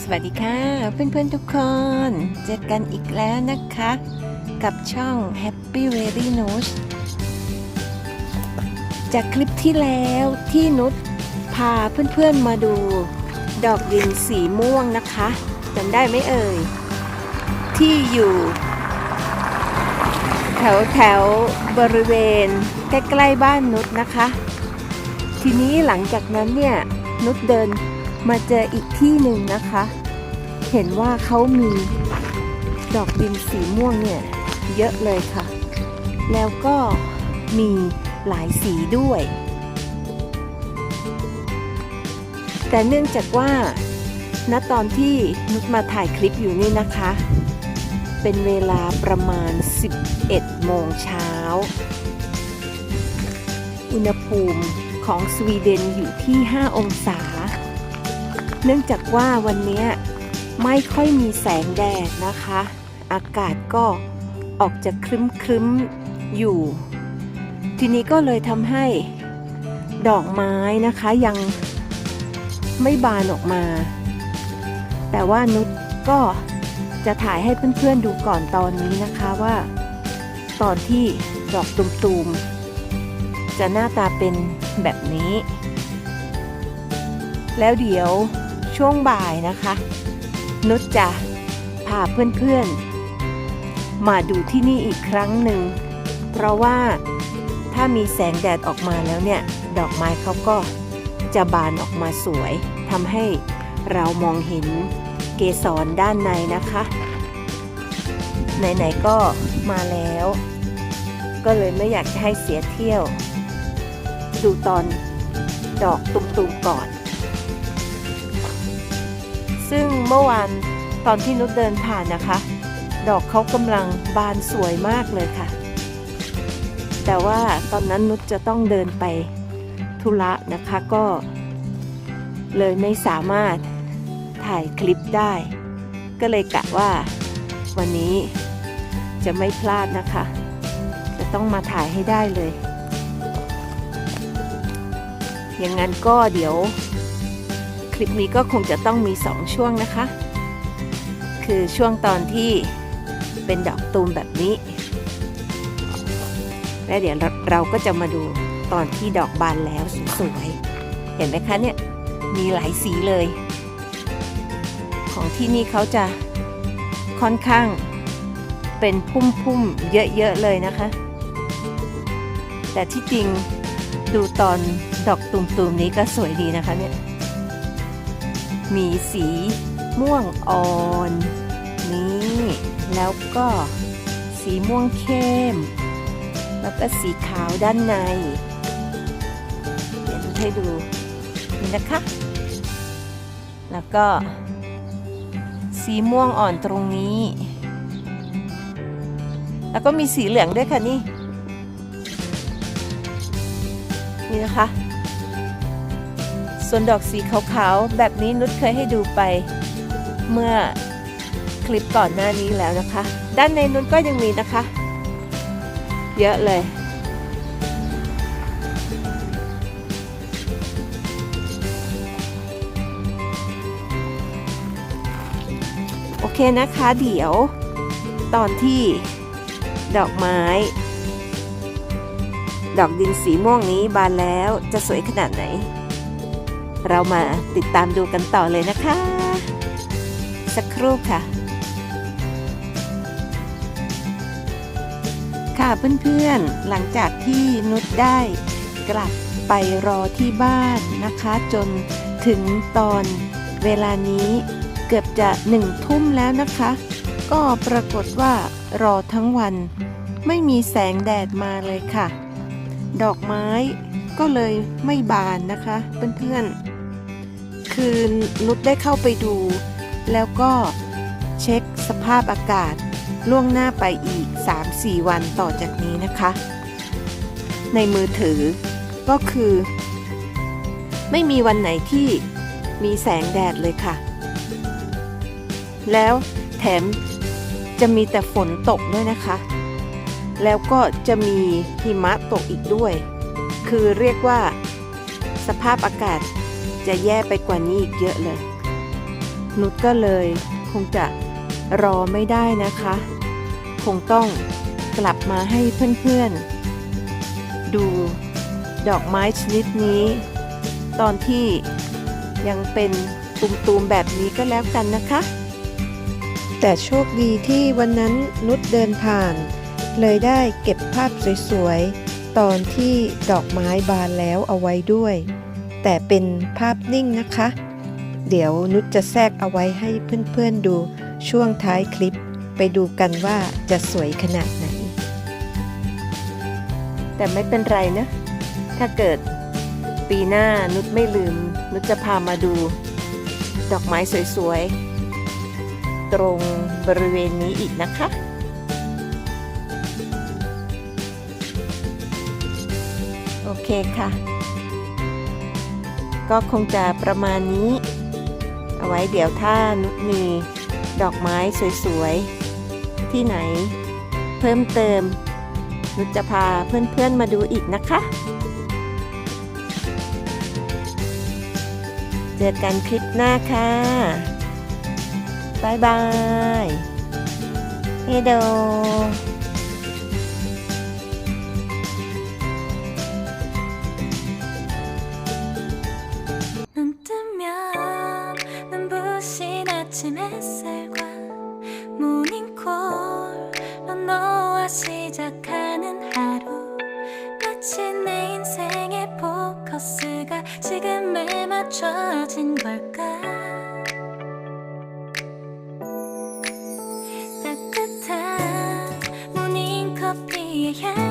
สวัสดีค่ะ เพื่อนๆทุกคน เจอกันอีกแล้วนะคะ กับช่อง Happy Very n o s จากคลิปที่แล้วที่นุชพาเพื่อนๆมาดูดอกดินสีม่วงนะคะจำได้ไหมเอ่ย ที่อยู่ แถวแถวบริเวณใกล้ๆบ้านนุชนะคะ ทีนี้หลังจากนั้นเนี่ยนุชเดิน มาเจออีกที่หนึ่งนะคะ เห็นว่าเขามีดอกดินสีม่วงเนี่ยเยอะเลยค่ะ แล้วก็มีหลายสีด้วย แต่เนื่องจากว่าณตอนที่นุชมาถ่ายคลิปอยู่นี่นะคะ เป็นเวลาประมาณ 11 โมงเช้า อุณหภูมิของสวีเดนอยู่ที่ 5 องศา เนื่องจากว่าวันนี้ไม่ค่อยมีแสงแดดนะคะ อากาศก็ออกจะครึ้มครึ้มๆอยู่ ทีนี้ก็เลยทำให้ดอกไม้นะคะยังไม่บานออกมา แต่ว่านุชก็จะถ่ายให้เพื่อนๆดูก่อนตอนนี้นะคะว่า ตอนที่ดอกตุ่มๆ จะหน้าตาเป็นแบบนี้ แล้วเดี๋ยว ช่วงบ่ายนะคะนุชจะพาเพื่อนๆ มาดูที่นี่อีกครั้งหนึ่ง เพราะว่าถ้ามีแสงแดดออกมาแล้วเนี่ย ดอกไม้เขาก็จะบานออกมาสวยทำให้เรามองเห็นเกสรด้านในนะคะ ไหนๆก็มาแล้ว ก็เลยไม่อยากจะให้เสียเที่ยว ดูตอนดอกตุ่มๆก่อน ซึ่งเมื่อวานตอนที่นุชเดินผ่านนะคะ ดอกเขากำลังบานสวยมากเลยค่ะ แต่ว่าตอนนั้นนุชจะต้องเดินไปธุระนะคะก็ เลยไม่สามารถถ่ายคลิปได้ ก็เลยกะว่าวันนี้จะไม่พลาดนะคะ จะต้องมาถ่ายให้ได้เลย อย่างนั้นก็เดี๋ยว คลิปนี้ก็คงจะต้องมี 2 ช่วงนะคะ คือช่วงตอนที่เป็นดอกตูมแบบนี้ และเดี๋ยวเราก็จะมาดูตอนที่ดอกบานแล้วสวยๆ เห็นไหมคะเนี่ยมีหลายสีเลย ของที่นี่เขาจะค่อนข้างเป็นพุ่มๆ เยอะๆ เลยนะคะ แต่ที่จริงดูตอนดอกตุ่มๆนี้ก็สวยดีนะคะเนี่ย มีสีม่วงอ่อนนี่แล้วก็สีม่วงเข้ม แล้วก็สีขาวด้านใน เดี๋ยวให้ดูนี่นะคะ แล้วก็ สีม่วงอ่อนตรงนี้ แล้วก็มีสีเหลืองด้วยค่ะนี่ นี่นะคะ ส่วนดอกสีขาวๆ แบบนี้นุชเคยให้ดูไป เมื่อคลิปก่อนหน้านี้แล้วนะคะ ด้านในนุชก็ยังมีนะคะ เยอะเลย โอเคนะคะเดี๋ยวตอนที่ดอกไม้ ดอกดินสีม่วงนี้บานแล้วจะสวยขนาดไหน เรามาติดตามดูกันต่อเลยนะคะ สักครู่ค่ะ ค่ะเพื่อนๆ หลังจากที่นุชได้กลับไปรอที่บ้านนะคะ จนถึงตอนเวลานี้เกือบจะหนึ่งทุ่มแล้วนะคะ ก็ปรากฏว่ารอทั้งวัน ไม่มีแสงแดดมาเลยค่ะ ดอกไม้ก็เลยไม่บานนะคะเพื่อนๆ คือนุชได้เข้าไปดู แล้วก็เช็คสภาพอากาศล่วงหน้าไปอีก 3-4 วันต่อจากนี้นะคะ ในมือถือก็คือ ไม่มีวันไหนที่มีแสงแดดเลยค่ะ แล้วแถมจะมีแต่ฝนตกด้วยนะคะ แล้วก็จะมีหิมะตกอีกด้วย คือเรียกว่าสภาพอากาศ จะแย่ไปกว่านี้อีกเยอะเลย นุชก็เลยคงจะรอไม่ได้นะคะ คงต้องกลับมาให้เพื่อนๆ ดูดอกไม้ชนิดนี้ ตอนที่ยังเป็นตุมๆแบบนี้ก็แล้วกันนะคะ แต่โชคดีที่วันนั้นนุชเดินผ่าน เลยได้เก็บภาพสวยๆ ตอนที่ดอกไม้บานแล้วเอาไว้ด้วย แต่เป็นภาพนิ่งนะคะ เดี๋ยวนุชจะแทรกเอาไว้ให้เพื่อนๆดูช่วงท้ายคลิป ไปดูกันว่าจะสวยขนาดไหน แต่ไม่เป็นไรนะ ถ้าเกิดปีหน้านุชไม่ลืม นุชจะพามาดู ดอกไม้สวยๆ ตรงบริเวณนี้อีกนะคะโอเคค่ะ ก็คงจะประมาณนี้ เอาไว้เดี๋ยวถ้านุชมีดอกไม้สวยๆ ที่ไหน เพิ่มเติม นุชจะพาเพื่อนๆมาดูอีกนะคะ เจอกันคลิปหน้าค่ะบายบาย เฮโด 멈춰진 걸까? 따뜻한 모닝 커피에 향.